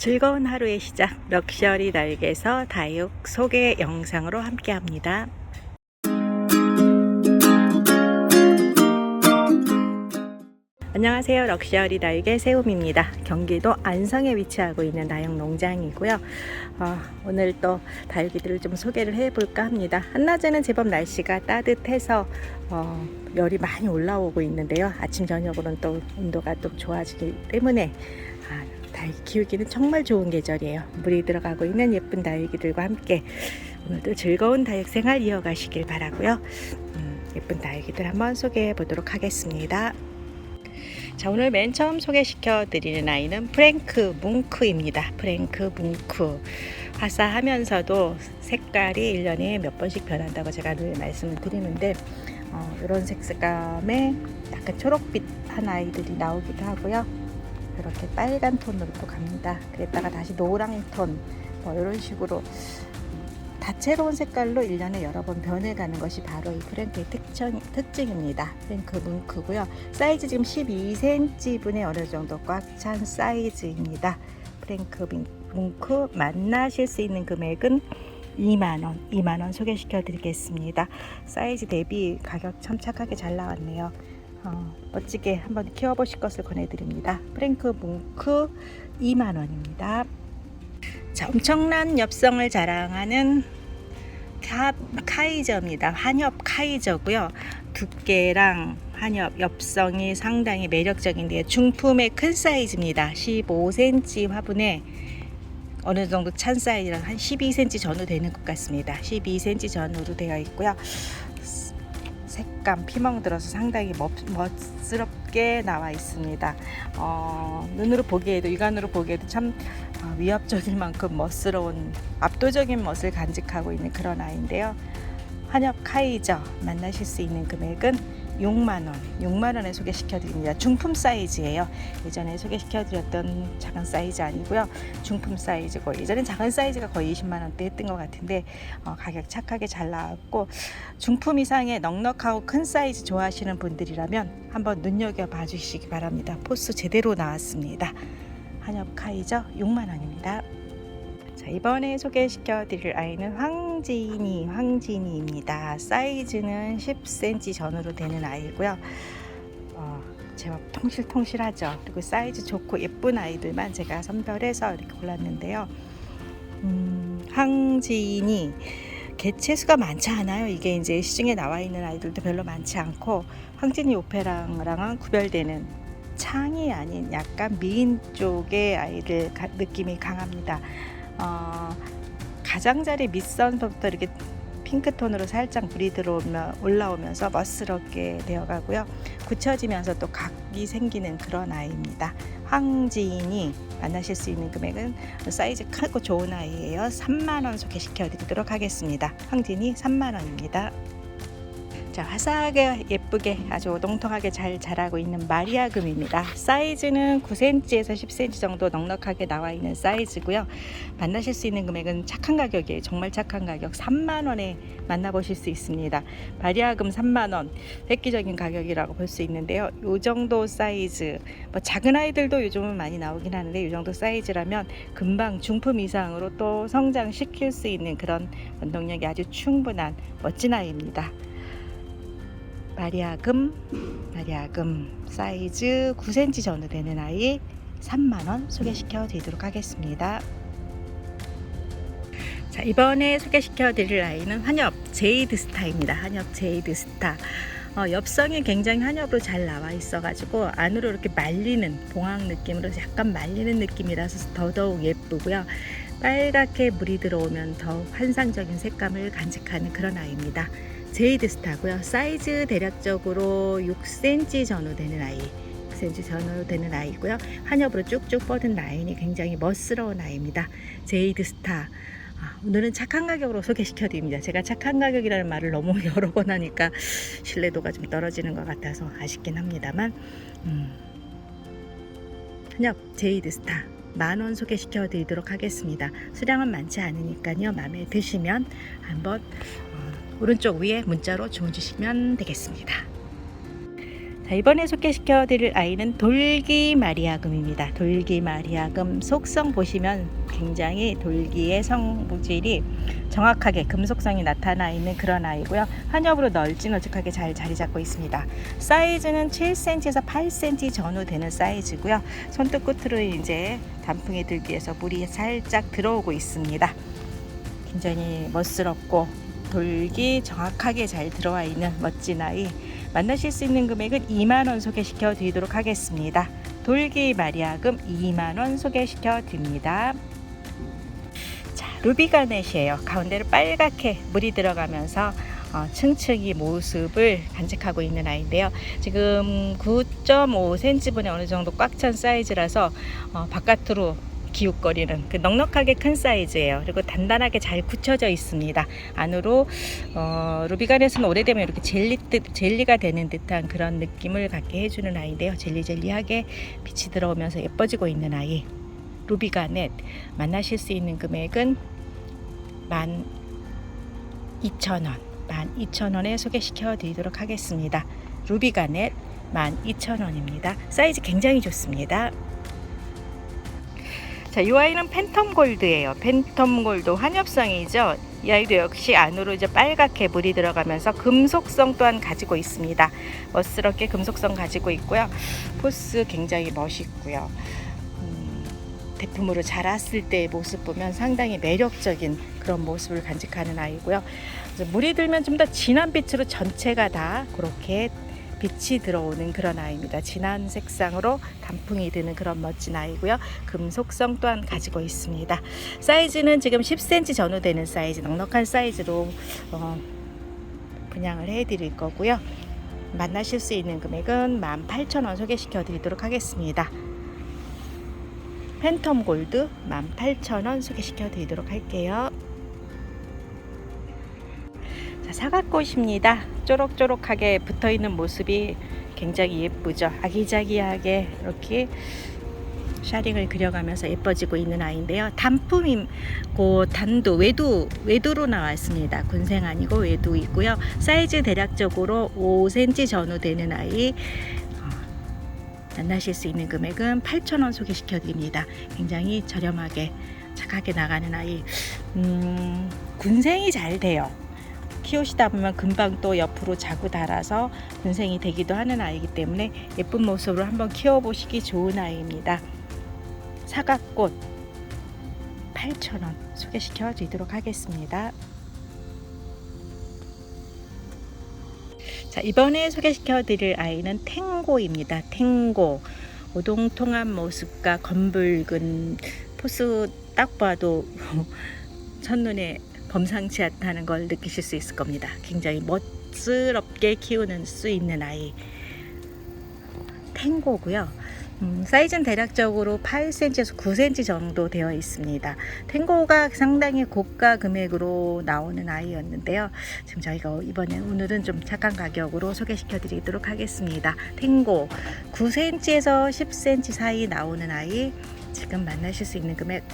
즐거운 하루의 시작 럭셔리 날개에서 다육 소개 영상으로 함께 합니다. 안녕하세요. 럭셔리 다육의 세움입니다. 경기도 안성에 위치하고 있는 다육 농장이고요. 어, 오늘 또 다육이들을 좀 소개를 해볼까 합니다. 한낮에는 제법 날씨가 따뜻해서 어, 열이 많이 올라오고 있는데요. 아침 저녁으로는 또 온도가 또 좋아지기 때문에 아, 다육이 키우기는 정말 좋은 계절이에요. 물이 들어가고 있는 예쁜 다육이들과 함께 오늘도 즐거운 다육 생활 이어가시길 바라고요. 음, 예쁜 다육이들 한번 소개해 보도록 하겠습니다. 자, 오늘 맨 처음 소개시켜 드리는 아이는 프랭크 뭉크입니다. 프랭크 뭉크. 화사하면서도 색깔이 1년에 몇 번씩 변한다고 제가 늘 말씀을 드리는데 어, 이런 색감에 약간 초록빛 한 아이들이 나오기도 하고요. 이렇게 빨간 톤으로 또 갑니다. 그랬다가 다시 노랑 톤, 뭐 이런 식으로 다채로운 색깔로 1년에 여러 번 변해가는 것이 바로 이 프랭크의 특징, 특징입니다. 프랭크 뭉크고요. 사이즈 지금 12cm분의 어느 정도 꽉 찬 사이즈입니다. 프랭크 뭉크 만나실 수 있는 금액은 2만원, 2만원 소개시켜 드리겠습니다. 사이즈 대비 가격 참 착하게 잘 나왔네요. 어, 멋지게 한번 키워보실 것을 권해드립니다. 프랭크 뭉크 2만원입니다. 자, 엄청난 엽성을 자랑하는 카, 카이저입니다. 한엽 카이저고요. 두께랑 한엽 엽성이 상당히 매력적인데요. 중품의 큰 사이즈입니다. 15cm 화분에 어느 정도 찬 사이즈랑 한 12cm 전후 되는 것 같습니다. 12cm 전후로 되어 있고요. 색감 피멍 들어서 상당히 멋, 멋스럽게 나와 있습니다. 어, 눈으로 보기에도 육안으로 보기에도 참 어, 위압적일 만큼 멋스러운 압도적인 멋을 간직하고 있는 그런 아이인데요. 한엽 카이저 만나실 수 있는 금액은 6만원, 6만원에 소개시켜 드립니다. 중품 사이즈예요. 예전에 소개시켜 드렸던 작은 사이즈 아니고요. 중품 사이즈고 예전엔 작은 사이즈가 거의 20만원대 했던 것 같은데 어, 가격 착하게 잘 나왔고 중품 이상의 넉넉하고 큰 사이즈 좋아하시는 분들이라면 한번 눈여겨봐 주시기 바랍니다. 포스 제대로 나왔습니다. 한엽 카이저 6만원입니다. 자, 이번에 소개시켜 드릴 아이는 황진이, 황진이입니다. 사이즈는 10cm 전후로 되는 아이고요. 어, 제법 통실통실하죠. 그리고 사이즈 좋고 예쁜 아이들만 제가 선별해서 이렇게 골랐는데요. 음, 황진이 개체수가 많지 않아요. 이게 이제 시중에 나와 있는 아이들도 별로 많지 않고 황진이 오페랑랑은 구별되는 창이 아닌 약간 미인 쪽의 아이들 가, 느낌이 강합니다. 어, 가장자리 밑선부터 이렇게 핑크톤으로 살짝 물이 들어오면 올라오면서 멋스럽게 되어가고요. 굳혀지면서 또 각이 생기는 그런 아이입니다. 황지인이 만나실 수 있는 금액은 사이즈 크고 좋은 아이예요. 3만 원 소개시켜 드리도록 하겠습니다. 황진이 3만 원입니다. 자, 화사하게 예쁘게 아주 오동통하게 잘 자라고 있는 마리아금입니다. 사이즈는 9cm에서 10cm 정도 넉넉하게 나와 있는 사이즈고요. 만나실 수 있는 금액은 착한 가격이에요. 정말 착한 가격 3만 원에 만나보실 수 있습니다. 마리아금 3만 원 획기적인 가격이라고 볼 수 있는데요. 이 정도 사이즈 뭐 작은 아이들도 요즘은 많이 나오긴 하는데 이 정도 사이즈라면 금방 중품 이상으로 또 성장시킬 수 있는 그런 원동력이 아주 충분한 멋진 아이입니다. 마리아금 마리아금 사이즈 9cm 정도 되는 아이 3만원 소개시켜 드리도록 하겠습니다. 자 이번에 소개시켜 드릴 아이는 한엽 제이드 스타입니다. 한엽 제이드 스타. 어, 엽성이 굉장히 한엽으로 잘 나와 있어가지고 안으로 이렇게 말리는 봉황 느낌으로 약간 말리는 느낌이라서 더더욱 예쁘고요. 빨갛게 물이 들어오면 더욱 환상적인 색감을 간직하는 그런 아이입니다. 제이드 스타고요. 사이즈 대략적으로 6cm 전후 되는 아이. 6cm 전후 되는 아이고요. 한엽으로 쭉쭉 뻗은 라인이 굉장히 멋스러운 아이입니다. 제이드 스타. 아, 오늘은 착한 가격으로 소개시켜 드립니다. 제가 착한 가격이라는 말을 너무 여러 번 하니까 신뢰도가 좀 떨어지는 것 같아서 아쉽긴 합니다만 음, 한엽 제이드 스타 만원 소개시켜 드리도록 하겠습니다. 수량은 많지 않으니까요. 마음에 드시면 한번 어, 오른쪽 위에 문자로 주문 주시면 되겠습니다. 자, 이번에 소개시켜 드릴 아이는 돌기 마리아금입니다. 돌기 마리아금 속성 보시면 굉장히 돌기의 성질이 정확하게 금속성이 나타나 있는 그런 아이고요. 한엽으로 널찍널찍하게 잘 자리 잡고 있습니다. 사이즈는 7cm에서 8cm 전후 되는 사이즈고요. 손톱 끝으로 이제 단풍이 들기 위해서 물이 살짝 들어오고 있습니다. 굉장히 멋스럽고 돌기 정확하게 잘 들어와 있는 멋진 아이 만나실 수 있는 금액은 2만 원 소개시켜 드리도록 하겠습니다. 돌기 마리아금 2만 원 소개시켜 드립니다. 자, 루비가넷이에요. 가운데로 빨갛게 물이 들어가면서 어, 층층이 모습을 간직하고 있는 아이인데요. 지금 9.5cm분에 어느 정도 꽉 찬 사이즈라서 어, 바깥으로 기웃거리는 그 넉넉하게 큰 사이즈예요. 그리고 단단하게 잘 굳혀져 있습니다. 안으로 어, 루비간에서는 오래되면 이렇게 젤리 뜻, 젤리가 되는 듯한 그런 느낌을 갖게 해주는 아이인데요. 젤리젤리하게 빛이 들어오면서 예뻐지고 있는 아이. 루비가넷 만나실 수 있는 금액은 12,000원, 12,000원에 소개시켜 드리도록 하겠습니다. 루비가넷 12,000원입니다. 사이즈 굉장히 좋습니다. 자, 이 아이는 팬텀 골드예요. 팬텀 골드 환엽성이죠. 이 아이도 역시 안으로 이제 빨갛게 물이 들어가면서 금속성 또한 가지고 있습니다. 멋스럽게 금속성 가지고 있고요. 포스 굉장히 멋있고요. 음, 대품으로 자랐을 때의 모습 보면 상당히 매력적인 그런 모습을 간직하는 아이고요. 물이 들면 좀 더 진한 빛으로 전체가 다 그렇게 빛이 들어오는 그런 아이입니다. 진한 색상으로 단풍이 드는 그런 멋진 아이고요. 금속성 또한 가지고 있습니다. 사이즈는 지금 10cm 전후 되는 사이즈, 넉넉한 사이즈로 어, 분양을 해드릴 거고요. 만나실 수 있는 금액은 18,000원 소개시켜 드리도록 하겠습니다. 팬텀 골드 18,000원 소개시켜 드리도록 할게요. 자, 사과꽃입니다. 쪼록쪼록하게 붙어 있는 모습이 굉장히 예쁘죠. 아기자기하게 이렇게 샤링을 그려가면서 예뻐지고 있는 아이인데요. 단품이 고 단도 외두 외두로 나왔습니다. 군생 아니고 외두 있고요. 사이즈 대략적으로 5cm 전후 되는 아이 어, 만나실 수 있는 금액은 8,000원 소개시켜 드립니다. 굉장히 저렴하게 착하게 나가는 아이. 음, 군생이 잘 돼요. 키우시다 보면 금방 또 옆으로 자구 달아서 군생이 되기도 하는 아이기 때문에 예쁜 모습으로 한번 키워보시기 좋은 아이입니다. 사과꽃 8,000원 소개시켜 드리도록 하겠습니다. 자, 이번에 소개시켜 드릴 아이는 탱고입니다. 탱고. 오동통한 모습과 검붉은 포스 딱 봐도 첫눈에 범상치 않다는 걸 느끼실 수 있을 겁니다. 굉장히 멋스럽게 키우는 수 있는 아이 탱고고요. 음, 사이즈는 대략적으로 8cm에서 9cm 정도 되어 있습니다. 탱고가 상당히 고가 금액으로 나오는 아이였는데요. 지금 저희가 이번에 오늘은 좀 착한 가격으로 소개시켜 드리도록 하겠습니다. 탱고 9cm에서 10cm 사이 나오는 아이 지금 만나실 수 있는 금액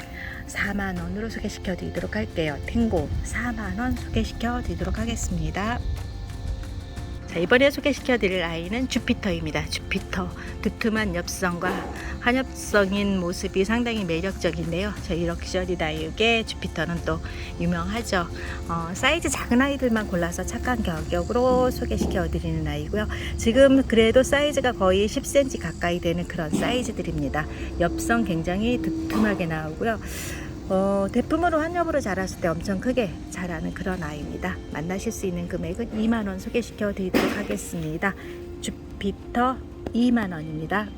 4만 원으로 소개시켜 드리도록 할게요. 탱고 4만 원 소개시켜 드리도록 하겠습니다. 자, 이번에 소개시켜 드릴 아이는 주피터입니다. 주피터 두툼한 엽성과 한엽성인 모습이 상당히 매력적인데요. 저희 럭셔리 다육의 주피터는 또 유명하죠. 어, 사이즈 작은 아이들만 골라서 착한 가격으로 소개시켜 드리는 아이고요. 지금 그래도 사이즈가 거의 10cm 가까이 되는 그런 사이즈들입니다. 엽성 굉장히 두툼하게 나오고요. 어, 대품으로 한엽으로 자랐을 때 엄청 크게 자라는 그런 아이입니다. 만나실 수 있는 금액은 2만 원 소개시켜 드리도록 하겠습니다. 주피터 2만 원입니다.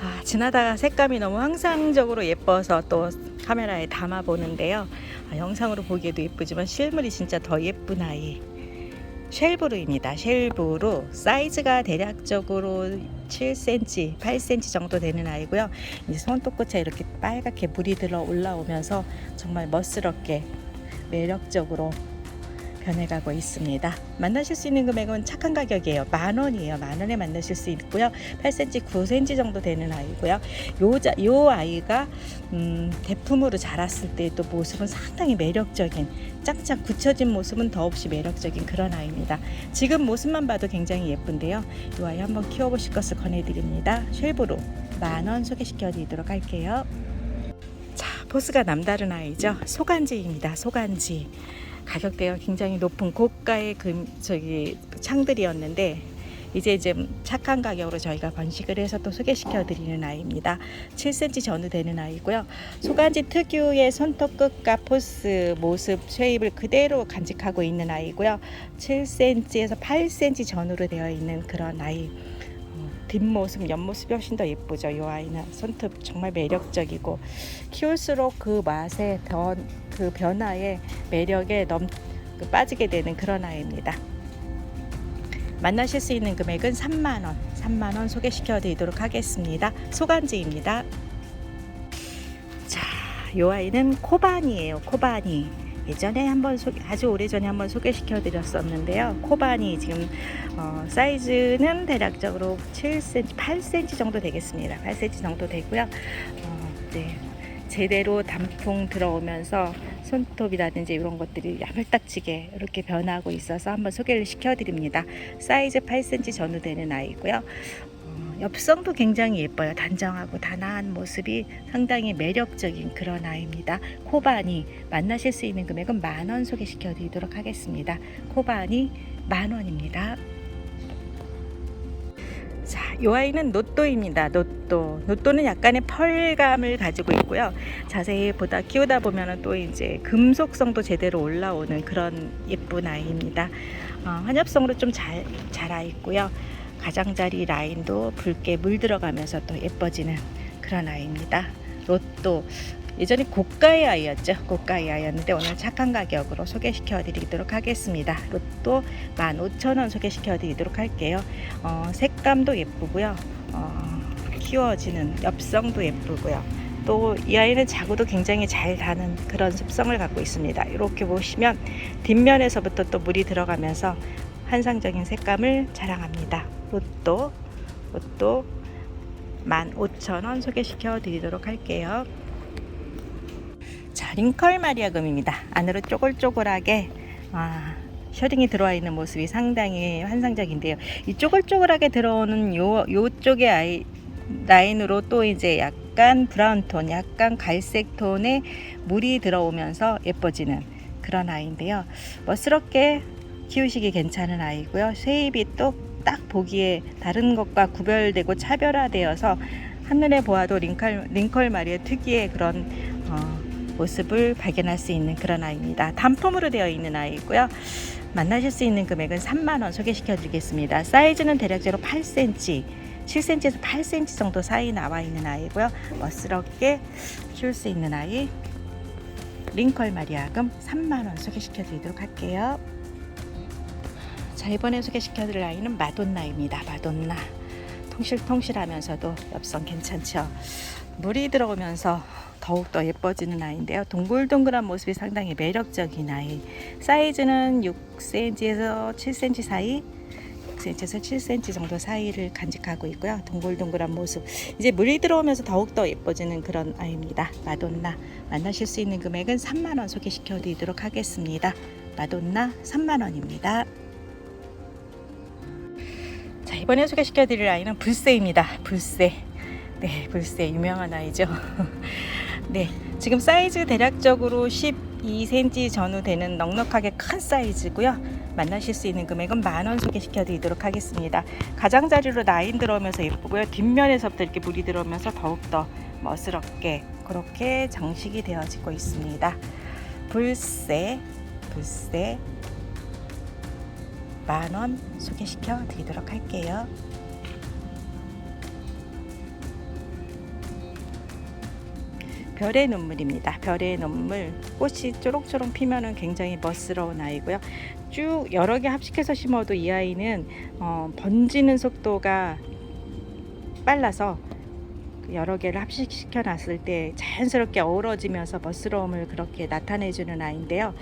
아, 지나다가 색감이 너무 환상적으로 예뻐서 또 카메라에 담아 보는데요. 아, 영상으로 보기에도 예쁘지만 실물이 진짜 더 예쁜 아이. 쉘브루입니다. 쉘브루 사이즈가 대략적으로 7cm, 8cm 정도 되는 아이고요. 이제 손톱 끝에 이렇게 빨갛게 물이 들어 올라오면서 정말 멋스럽게 매력적으로 변해가고 있습니다. 만나실 수 있는 금액은 착한 가격이에요. 만 원이에요. 만 원에 만나실 수 있고요. 8cm, 9cm 정도 되는 아이고요. 요, 자, 요 아이가 음, 대품으로 자랐을 때 또 모습은 상당히 매력적인 짝짝 굳혀진 모습은 더없이 매력적인 그런 아이입니다. 지금 모습만 봐도 굉장히 예쁜데요. 이 아이 한번 키워보실 것을 권해드립니다. 쉘브로 만원 소개시켜드리도록 할게요. 자, 포스가 남다른 아이죠. 소간지입니다. 소간지. 가격대가 굉장히 높은 고가의 금 저기 창들이었는데 이제 좀 착한 가격으로 저희가 번식을 해서 또 소개시켜 드리는 아이입니다. 7cm 전후 되는 아이고요. 소간지 특유의 손톱 끝과 포스 모습 쉐입을 그대로 간직하고 있는 아이고요. 7cm에서 8cm 전후로 되어 있는 그런 아이. 어, 뒷모습, 옆모습이 훨씬 더 예쁘죠. 이 아이는 손톱 정말 매력적이고 키울수록 그 맛에 더그 변화에 매력에 넘그 빠지게 되는 그런 아이입니다. 만나실 수 있는 금액은 3만 원, 3만 원 소개시켜 드리도록 하겠습니다. 소간지입니다. 자, 이 아이는 코바니예요. 코바니. 예전에 한번 소개, 아주 오래전에 한번 소개시켜 드렸었는데요. 코바니 지금 어, 사이즈는 대략적으로 7cm, 8cm 정도 되겠습니다. 8cm 정도 되고요. 어, 네. 제대로 단풍 들어오면서 손톱이라든지 이런 것들이 야물딱지게 이렇게 변하고 있어서 한번 소개를 시켜드립니다. 사이즈 8cm 전후 되는 아이고요. 어, 엽성도 굉장히 예뻐요. 단정하고 단아한 모습이 상당히 매력적인 그런 아이입니다. 코바니 만나실 수 있는 금액은 만 원 소개시켜 드리도록 하겠습니다. 코바니 만 원입니다. 자, 이 아이는 노또입니다. 노또. 노또는 약간의 펄감을 가지고 있고요. 자세히 보다 키우다 보면 또 이제 금속성도 제대로 올라오는 그런 예쁜 아이입니다. 어, 환엽성으로 좀 잘 자라 있고요. 가장자리 라인도 붉게 물들어가면서 또 예뻐지는 그런 아이입니다. 로또. 예전에 고가의 아이였죠. 고가의 아이였는데 오늘 착한 가격으로 소개시켜 드리도록 하겠습니다. 로또 15,000원 소개시켜 드리도록 할게요. 어, 색감도 예쁘고요. 어, 키워지는 엽성도 예쁘고요. 또 이 아이는 자구도 굉장히 잘 다는 그런 습성을 갖고 있습니다. 이렇게 보시면 뒷면에서부터 또 물이 들어가면서 환상적인 색감을 자랑합니다. 로또, 로또 15,000원 소개시켜 드리도록 할게요. 자, 링컬 마리아 금입니다. 안으로 쪼글쪼글하게 아, 셔링이 들어와 있는 모습이 상당히 환상적인데요. 이 쪼글쪼글하게 들어오는 요 요쪽의 아이 라인으로 또 이제 약간 브라운 톤, 약간 갈색 톤의 물이 들어오면서 예뻐지는 그런 아이인데요. 멋스럽게 키우시기 괜찮은 아이고요. 쉐입이 또 딱 보기에 다른 것과 구별되고 차별화되어서 한눈에 보아도 링컬, 링컬 마리의 특유의 그런 어, 모습을 발견할 수 있는 그런 아이입니다. 단품으로 되어 있는 아이고요. 만나실 수 있는 금액은 3만 원 소개시켜 드리겠습니다. 사이즈는 대략적으로 8cm, 7cm에서 8cm 정도 사이 나와 있는 아이고요. 멋스럽게 키울 수 있는 아이 링컬 마리아금 3만 원 소개시켜 드리도록 할게요. 자, 이번에 소개시켜 드릴 아이는 마돈나입니다. 마돈나. 통실통실하면서도 엽성 괜찮죠. 물이 들어오면서 더욱더 예뻐지는 아이인데요. 동글동글한 모습이 상당히 매력적인 아이. 사이즈는 6cm에서 7cm 사이, 6cm에서 7cm 정도 사이를 간직하고 있고요. 동글동글한 모습. 이제 물이 들어오면서 더욱더 예뻐지는 그런 아이입니다. 마돈나. 만나실 수 있는 금액은 3만 원 소개시켜 드리도록 하겠습니다. 마돈나 3만 원입니다. 자, 이번에 소개시켜 드릴 아이는 불새입니다. 불새. 네, 불새 유명한 아이죠. 네, 지금 사이즈 대략적으로 12cm 전후 되는 넉넉하게 큰 사이즈고요. 만나실 수 있는 금액은 만 원 소개시켜 드리도록 하겠습니다. 가장자리로 라인 들어오면서 예쁘고요. 뒷면에서부터 이렇게 물이 들어오면서 더욱더 멋스럽게 그렇게 장식이 되어지고 있습니다. 불새, 불새 만원 소개시켜 드리도록 할게요. 별의 눈물입니다. 별의 눈물 꽃이 초록초록 피면은 굉장히 멋스러운 아이고요. 쭉 여러 개 합식해서 심어도 이 아이는 어, 번지는 속도가 빨라서 그 여러 개를 합식시켜 놨을 때 자연스럽게 어우러지면서 멋스러움을 그렇게 나타내주는 아이인데요.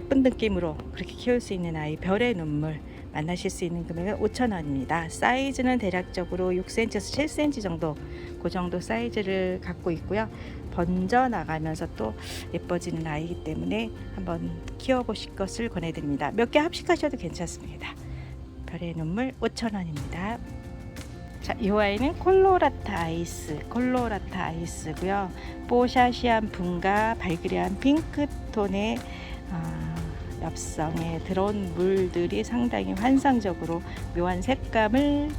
예쁜 느낌으로 그렇게 키울 수 있는 아이 별의 눈물 만나실 수 있는 금액은 5,000원입니다. 사이즈는 대략적으로 6cm에서 7cm 정도 그 정도 사이즈를 갖고 있고요. 번져 나가면서 또 예뻐지는 아이이기 때문에 한번 키워보실 것을 권해드립니다. 몇 개 합식하셔도 괜찮습니다. 별의 눈물 5,000원입니다. 자, 이 아이는 콜로라타 아이스, 콜로라타 아이스고요. 뽀샤시한 분과 발그레한 핑크톤의 아, 엽성에 들어온 물들이 상당히 환상적으로 묘한 색감을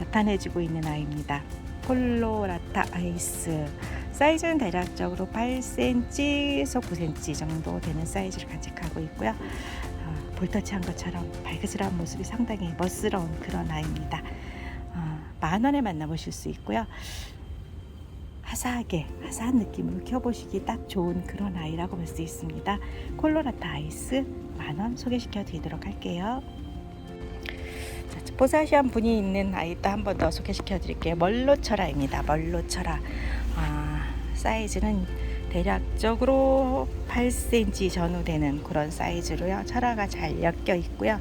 나타내주고 있는 아이입니다. 콜로라타 아이스. 사이즈는 대략적으로 8cm에서 9cm 정도 되는 사이즈를 간직하고 있고요. 어, 볼터치한 것처럼 발그스러운 모습이 상당히 멋스러운 그런 아이입니다. 어, 만 원에 만나보실 수 있고요. 화사하게 화사한 느낌으로 키워보시기 딱 좋은 그런 아이라고 볼 수 있습니다. 콜로라타 아이스 만원 소개시켜 드리도록 할게요. 자, 포사시한 분이 있는 아이도 한 번 더 소개시켜 드릴게요. 멀로철아입니다. 멀로철아. 아, 사이즈는 대략적으로 8cm 전후 되는 그런 사이즈로요. 철화가 잘 엮여 있고요.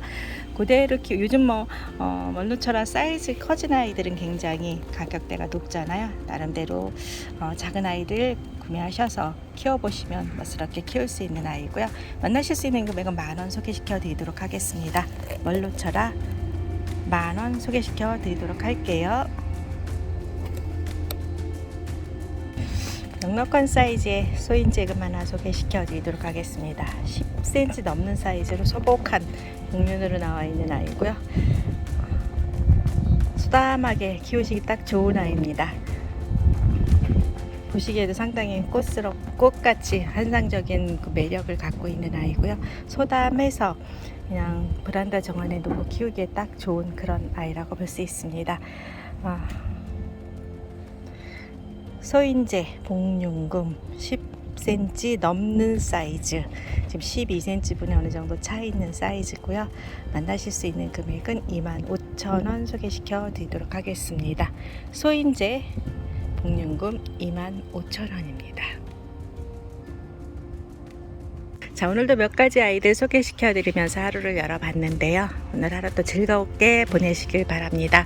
그대로 키 요즘 뭐 어, 멀루철화 사이즈 커진 아이들은 굉장히 가격대가 높잖아요. 나름대로 어, 작은 아이들 구매하셔서 키워보시면 멋스럽게 키울 수 있는 아이고요. 만나실 수 있는 금액은 만 원 소개시켜 드리도록 하겠습니다. 멀루철화 만원 소개시켜 드리도록 할게요. 넉넉한 사이즈의 소인재금 하나 소개시켜 드리도록 하겠습니다. 10cm 넘는 사이즈로 소복한 육륜으로 나와 있는 아이고요. 수담하게 키우시기 딱 좋은 아이입니다. 보시기에도 상당히 꽃스럽 꽃같이 환상적인 그 매력을 갖고 있는 아이고요. 소담해서 그냥 브란다 정원에 놓고 키우기에 딱 좋은 그런 아이라고 볼 수 있습니다. 아, 소인재 복륜금 10cm 넘는 사이즈. 지금 12cm 분에 어느 정도 차 있는 사이즈고요. 만나실 수 있는 금액은 25,000원 소개시켜 드리도록 하겠습니다. 소인재 복륜금 25,000원입니다. 자 오늘도 몇 가지 아이들 소개시켜 드리면서 하루를 열어봤는데요. 오늘 하루도 즐겁게 보내시길 바랍니다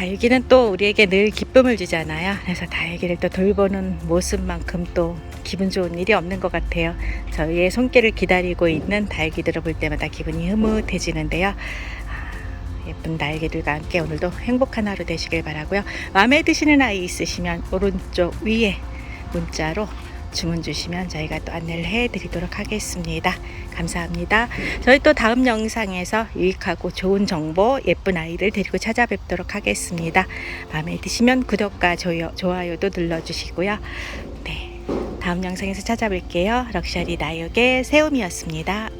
다육이는 또 우리에게 늘 기쁨을 주잖아요. 그래서 다육이를 또 돌보는 모습만큼 또 기분 좋은 일이 없는 것 같아요. 저희의 손길을 기다리고 있는 다육이들을 볼 때마다 기분이 흐뭇해지는데요. 아, 예쁜 다육이들과 함께 오늘도 행복한 하루 되시길 바라고요. 마음에 드시는 아이 있으시면 오른쪽 위에 문자로 주문 주시면 저희가 또 안내를 해드리도록 하겠습니다. 감사합니다. 저희 또 다음 영상에서 유익하고 좋은 정보, 예쁜 아이들 데리고 찾아뵙도록 하겠습니다. 마음에 드시면 구독과 좋아요, 좋아요도 눌러주시고요. 네, 다음 영상에서 찾아뵐게요. 럭셔리 나육의 세움이었습니다.